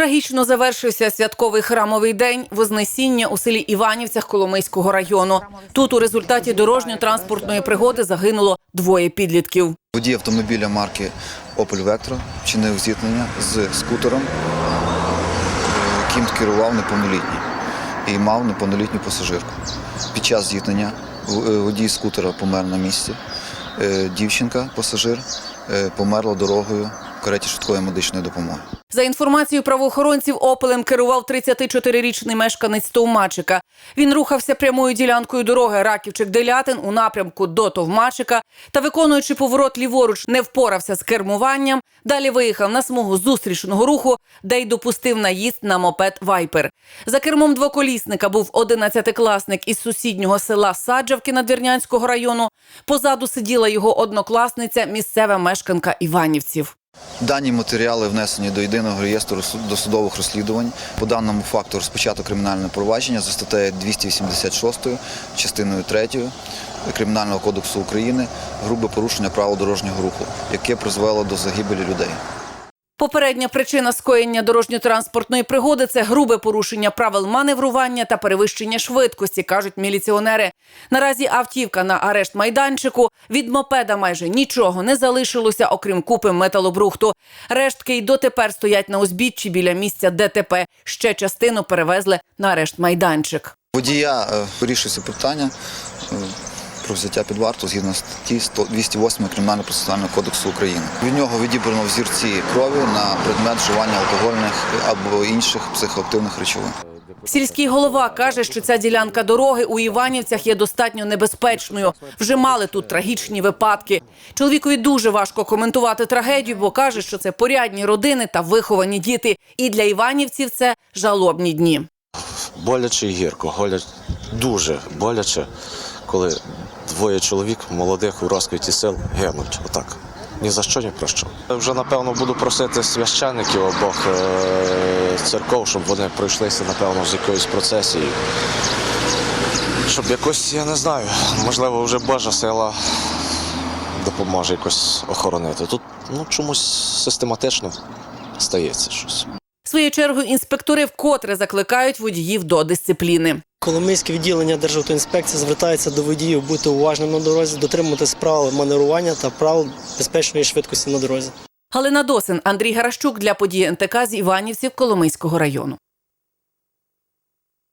Трагічно завершився святковий храмовий день Вознесіння у селі Іванівцях Коломийського району. Тут у результаті дорожньо-транспортної пригоди загинуло двоє підлітків. Водій автомобіля марки Opel Vectra вчинив зіткнення з скутером, яким керував неповнолітній і мав неповнолітню пасажирку. Під час зіткнення водій скутера помер на місці. Е, Дівчинка, пасажир, е, померла дорогою в кареті швидкої медичної допомоги. За інформацією правоохоронців, опелем керував 34-річний мешканець Товмачика. Він рухався прямою ділянкою дороги Раківчик-Делятин у напрямку до Товмачика та, виконуючи поворот ліворуч, не впорався з кермуванням. Далі виїхав на смугу зустрічного руху, де й допустив наїзд на мопед Вайпер. За кермом двоколісника був 11-класник із сусіднього села Саджавки Надвірнянського району. Позаду сиділа його однокласниця, місцева мешканка Іванівців. Дані матеріали внесені до єдиного реєстру досудових розслідувань. По даному факту розпочато кримінальне провадження за статтею 286 частиною 3 Кримінального кодексу України грубе порушення правил дорожнього руху, яке призвело до загибелі людей. Попередня причина скоєння дорожньо-транспортної пригоди це грубе порушення правил маневрування та перевищення швидкості, кажуть міліціонери. Наразі автівка на арешт майданчику від мопеда майже нічого не залишилося, окрім купи металобрухту. Рештки й дотепер стоять на узбіччі біля місця ДТП. Ще частину перевезли на арешт майданчик. Водія е, вирішується питання про взяття під варту згідно статті 100 208 Кримінального процесуального кодексу України. Від нього відібрано взірці крові на предмет вживання алкогольних або інших психоактивних речовин. Сільський голова каже, що ця ділянка дороги у Іванівцях є достатньо небезпечною. Вже мали тут трагічні випадки. Чоловікові дуже важко коментувати трагедію, бо каже, що це порядні родини та виховані діти. І для іванівців це жалобні дні. Боляче і гірко, голять дуже боляче, коли двоє чоловік молодих у розквіті сил гинуть. Отак. Ні за що, ні про що. Я Вже напевно буду просити священників обох е, церков, щоб вони пройшлися, напевно, з якоюсь процесією. Щоб якось, я не знаю, можливо, вже Божа сила допоможе якось охоронити. Тут ну, чомусь систематично стається щось. Своєю чергою інспектори вкотре закликають водіїв до дисципліни. Коломийське відділення Державтоінспекції звертається до водіїв бути уважним на дорозі, дотримуватись правил маневрування та правил безпечної швидкості на дорозі. Галина Досин, Андрій Гаращук для події НТК з Іванівців Коломийського району.